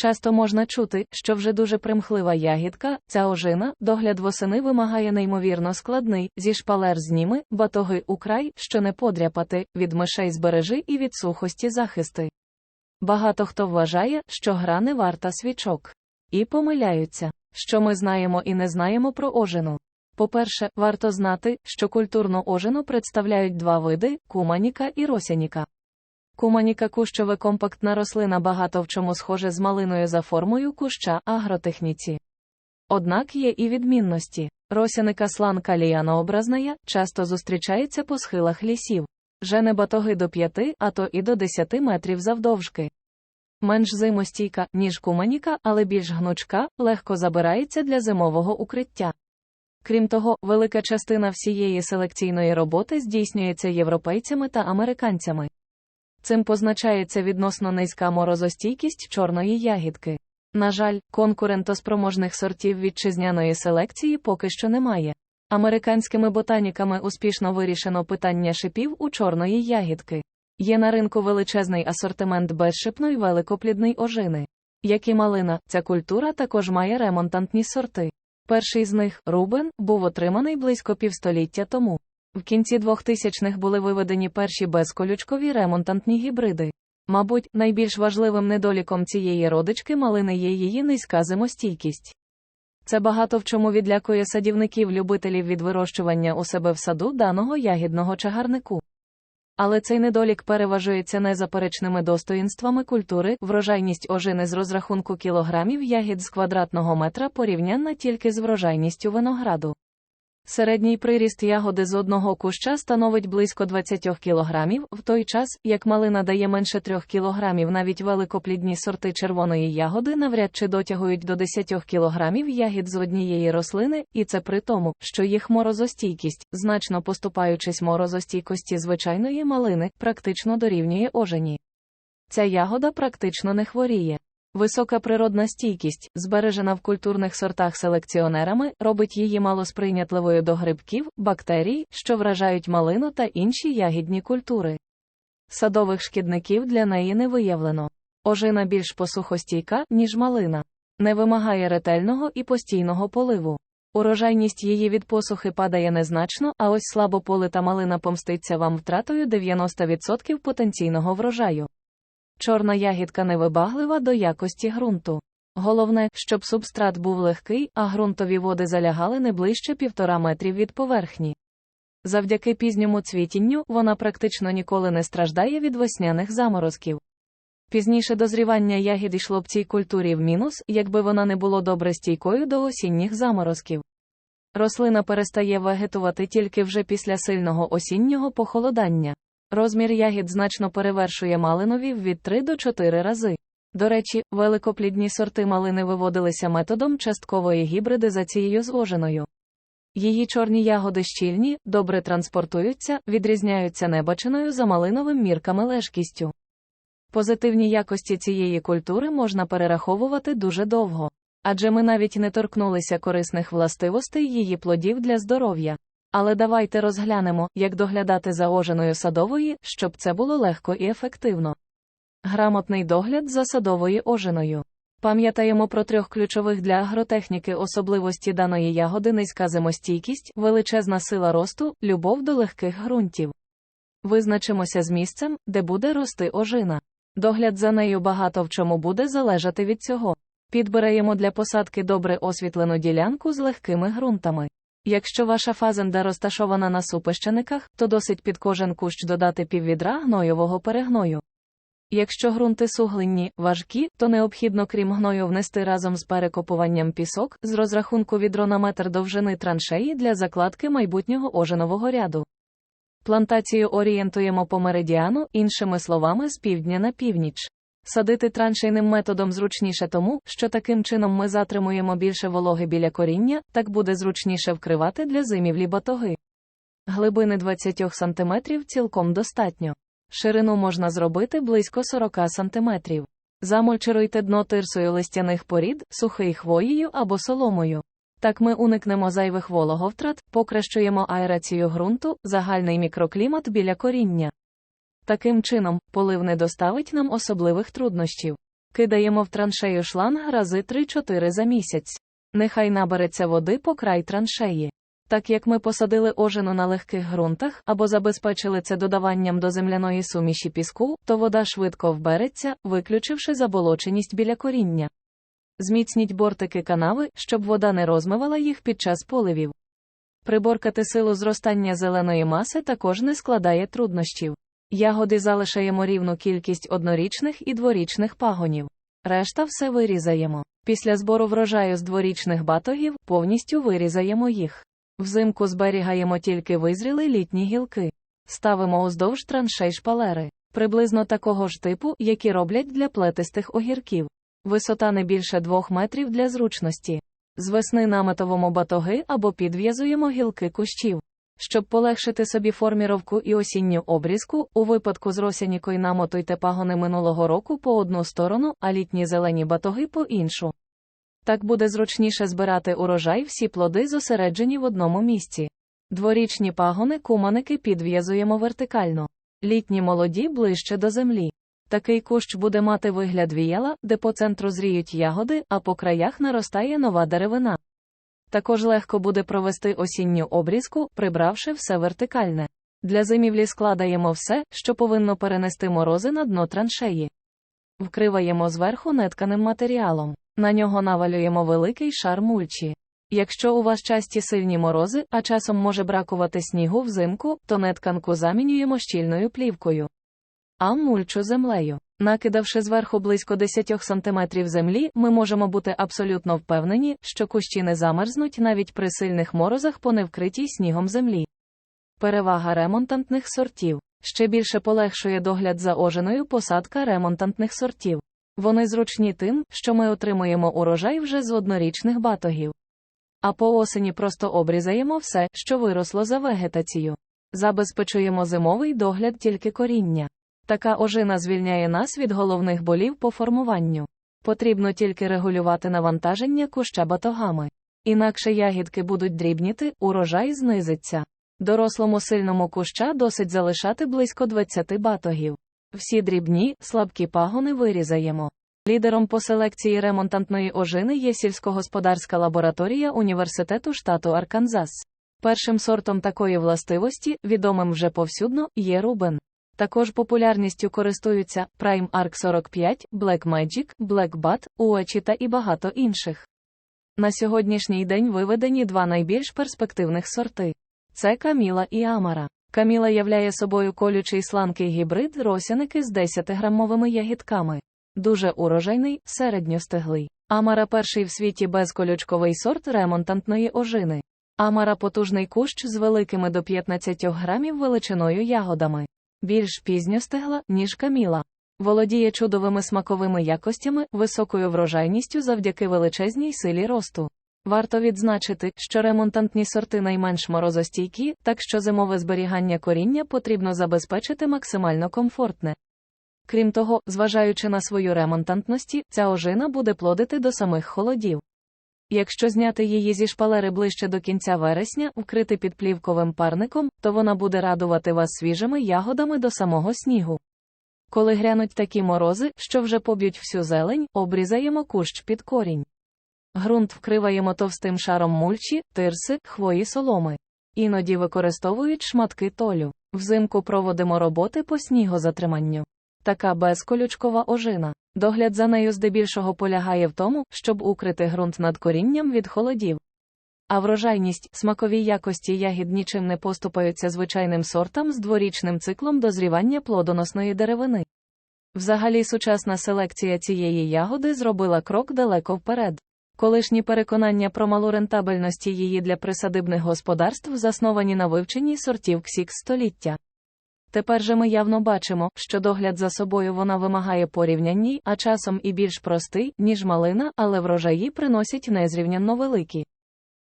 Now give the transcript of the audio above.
Часто можна чути, що вже дуже примхлива ягідка, ця ожина, догляд восени вимагає неймовірно складний, зі шпалер зніми, батоги украй, що не подряпати, від мишей збережи і від сухості захисти. Багато хто вважає, що гра не варта свічок. І помиляються, що ми знаємо і не знаємо про ожину. По-перше, варто знати, що культурну ожину представляють два види куманіка і росяніка. Куманіка кущове компактна рослина багато в чому схоже з малиною за формою куща агротехніці. Однак є і відмінності. Росяника сланка ліянообразная часто зустрічається по схилах лісів. Жене батоги до 5, а то і до 10 метрів завдовжки. Менш зимостійка, ніж куманіка, але більш гнучка, легко забирається для зимового укриття. Крім того, велика частина всієї селекційної роботи здійснюється європейцями та американцями. Цим позначається відносно низька морозостійкість чорної ягідки. На жаль, конкурентоспроможних сортів вітчизняної селекції поки що немає. Американськими ботаніками успішно вирішено питання шипів у чорної ягідки. Є на ринку величезний асортимент безшипної великоплідної ожини. Як і малина, ця культура також має ремонтантні сорти. Перший з них, Рубен, був отриманий близько півстоліття тому. В кінці 2000-х були виведені перші безколючкові ремонтантні гібриди. Мабуть, найбільш важливим недоліком цієї родички малини є її низька зимостійкість. Це багато в чому відлякує садівників-любителів від вирощування у себе в саду даного ягідного чагарнику. Але цей недолік переважується незаперечними достоїнствами культури, врожайність ожини з розрахунку кілограмів ягід з квадратного метра порівнянна тільки з врожайністю винограду. Середній приріст ягоди з одного куща становить близько 20 кг, в той час, як малина дає менше 3 кг, навіть великоплідні сорти червоної ягоди навряд чи дотягують до 10 кг ягід з однієї рослини, і це при тому, що їх морозостійкість, значно поступаючись морозостійкості звичайної малини, практично дорівнює ожені. Ця ягода практично не хворіє. Висока природна стійкість, збережена в культурних сортах селекціонерами, робить її малосприйнятливою до грибків, бактерій, що вражають малину та інші ягідні культури. Садових шкідників для неї не виявлено. Ожина більш посухостійка, ніж малина, не вимагає ретельного і постійного поливу. Урожайність її від посухи падає незначно, а ось слабо полита малина помститься вам втратою 90% потенційного врожаю. Чорна ягідка невибаглива до якості ґрунту. Головне, щоб субстрат був легкий, а ґрунтові води залягали не ближче півтора метрів від поверхні. Завдяки пізньому цвітінню вона практично ніколи не страждає від весняних заморозків. Пізніше дозрівання ягід йшло б цій культурі в мінус, якби вона не було добре стійкою до осінніх заморозків. Рослина перестає вегетувати тільки вже після сильного осіннього похолодання. Розмір ягід значно перевершує малинові від 3 до 4 рази. До речі, великоплідні сорти малини виводилися методом часткової гібридизацією з ожиною. Її чорні ягоди щільні, добре транспортуються, відрізняються небаченою за малиновим мірками лежкістю. Позитивні якості цієї культури можна перераховувати дуже довго. Адже ми навіть не торкнулися корисних властивостей її плодів для здоров'я. Але давайте розглянемо, як доглядати за ожиною садової, щоб це було легко і ефективно. Грамотний догляд за садовою ожиною. Пам'ятаємо про трьох ключових для агротехніки особливості даної ягоди низька зимостійкість, величезна сила росту, любов до легких ґрунтів. Визначимося з місцем, де буде рости ожина. Догляд за нею багато в чому буде залежати від цього. Підбираємо для посадки добре освітлену ділянку з легкими ґрунтами. Якщо ваша фазенда розташована на супещениках, то досить під кожен кущ додати піввідра гнойового перегною. Якщо ґрунти суглинні, важкі, то необхідно крім гною внести разом з перекопуванням пісок з розрахунку відро на метр довжини траншеї для закладки майбутнього ожинового ряду. Плантацію орієнтуємо по меридіану, іншими словами, з півдня на північ. Садити траншейним методом зручніше тому, що таким чином ми затримуємо більше вологи біля коріння, так буде зручніше вкривати для зимівлі батоги. Глибини 20 см цілком достатньо. Ширину можна зробити близько 40 см. Замульчируйте дно тирсою листяних порід, сухий хвоєю або соломою. Так ми уникнемо зайвих вологовтрат, покращуємо аерацію ґрунту, загальний мікроклімат біля коріння. Таким чином, полив не доставить нам особливих труднощів. Кидаємо в траншею шланг рази 3-4 за місяць. Нехай набереться води по край траншеї. Так як ми посадили ожину на легких ґрунтах або забезпечили це додаванням до земляної суміші піску, то вода швидко вбереться, виключивши заболоченість біля коріння. Зміцніть бортики канави, щоб вода не розмивала їх під час поливів. Приборкати силу зростання зеленої маси також не складає труднощів. Ягоди залишаємо рівну кількість однорічних і дворічних пагонів. Решта все вирізаємо. Після збору врожаю з дворічних батогів повністю вирізаємо їх. Взимку зберігаємо тільки визріли літні гілки. Ставимо уздовж траншей шпалери, приблизно такого ж типу, які роблять для плетистих огірків. Висота не більше 2 метрів для зручності. З весни наметовому батоги або підв'язуємо гілки кущів. Щоб полегшити собі форміровку і осінню обрізку, у випадку з росянікою намотуйте пагони минулого року по одну сторону, а літні зелені батоги по іншу. Так буде зручніше збирати урожай всі плоди зосереджені в одному місці. Дворічні пагони куманики підв'язуємо вертикально, літні молоді ближче до землі. Такий кущ буде мати вигляд віяла, де по центру зріють ягоди, а по краях наростає нова деревина. Також легко буде провести осінню обрізку, прибравши все вертикальне. Для зимівлі складаємо все, що повинно перенести морози на дно траншеї. Вкриваємо зверху нетканим матеріалом. На нього навалюємо великий шар мульчі. Якщо у вас часті сильні морози, а часом може бракувати снігу взимку, то нетканку замінюємо щільною плівкою. А мульчу землею. Накидавши зверху близько 10 см землі, ми можемо бути абсолютно впевнені, що кущі не замерзнуть навіть при сильних морозах по невкритій снігом землі. Перевага ремонтантних сортів ще більше полегшує догляд за ожиною посадка ремонтантних сортів. Вони зручні тим, що ми отримуємо урожай вже з однорічних батогів. А по осені просто обрізаємо все, що виросло за вегетацію. Забезпечуємо зимовий догляд тільки коріння. Така ожина звільняє нас від головних болів по формуванню. Потрібно тільки регулювати навантаження куща батогами. Інакше ягідки будуть дрібніти, урожай знизиться. Дорослому сильному куща досить залишати близько 20 батогів. Всі дрібні, слабкі пагони вирізаємо. Лідером по селекції ремонтантної ожини є сільськогосподарська лабораторія університету штату Арканзас. Першим сортом такої властивості, відомим вже повсюдно, є Рубен. Також популярністю користуються Prime Arc 45, Black Magic, Black Bat, Uachi і багато інших. На сьогоднішній день виведені два найбільш перспективних сорти. Це Каміла і Амара. Каміла являє собою колючий сланкий гібрид росяники з 10-грамовими ягідками. Дуже урожайний, середньостеглий. Амара перший в світі безколючковий сорт ремонтантної ожини. Амара потужний кущ з великими до 15 грамів величиною ягодами. Більш пізньостегла, ніж каміла. Володіє чудовими смаковими якостями, високою врожайністю завдяки величезній силі росту. Варто відзначити, що ремонтантні сорти найменш морозостійкі, так що зимове зберігання коріння потрібно забезпечити максимально комфортне. Крім того, зважаючи на свою ремонтантності, ця ожина буде плодити до самих холодів. Якщо зняти її зі шпалери ближче до кінця вересня, вкрити під плівковим парником, то вона буде радувати вас свіжими ягодами до самого снігу. Коли грянуть такі морози, що вже поб'ють всю зелень, обрізаємо кущ під корінь. Грунт вкриваємо товстим шаром мульчі, тирси, хвої соломи. Іноді використовують шматки толю. Взимку проводимо роботи по снігозатриманню. Така безколючкова ожина. Догляд за нею здебільшого полягає в тому, щоб укрити ґрунт над корінням від холодів. А врожайність, смакові якості ягід нічим не поступаються звичайним сортам з дворічним циклом дозрівання плодоносної деревини. Взагалі, сучасна селекція цієї ягоди зробила крок далеко вперед. Колишні переконання про малу рентабельність її для присадибних господарств засновані на вивченні сортів ксікс століття. Тепер же ми явно бачимо, що догляд за собою вона вимагає порівнянній, а часом і більш простий, ніж малина, але врожаї приносять незрівнянно великі.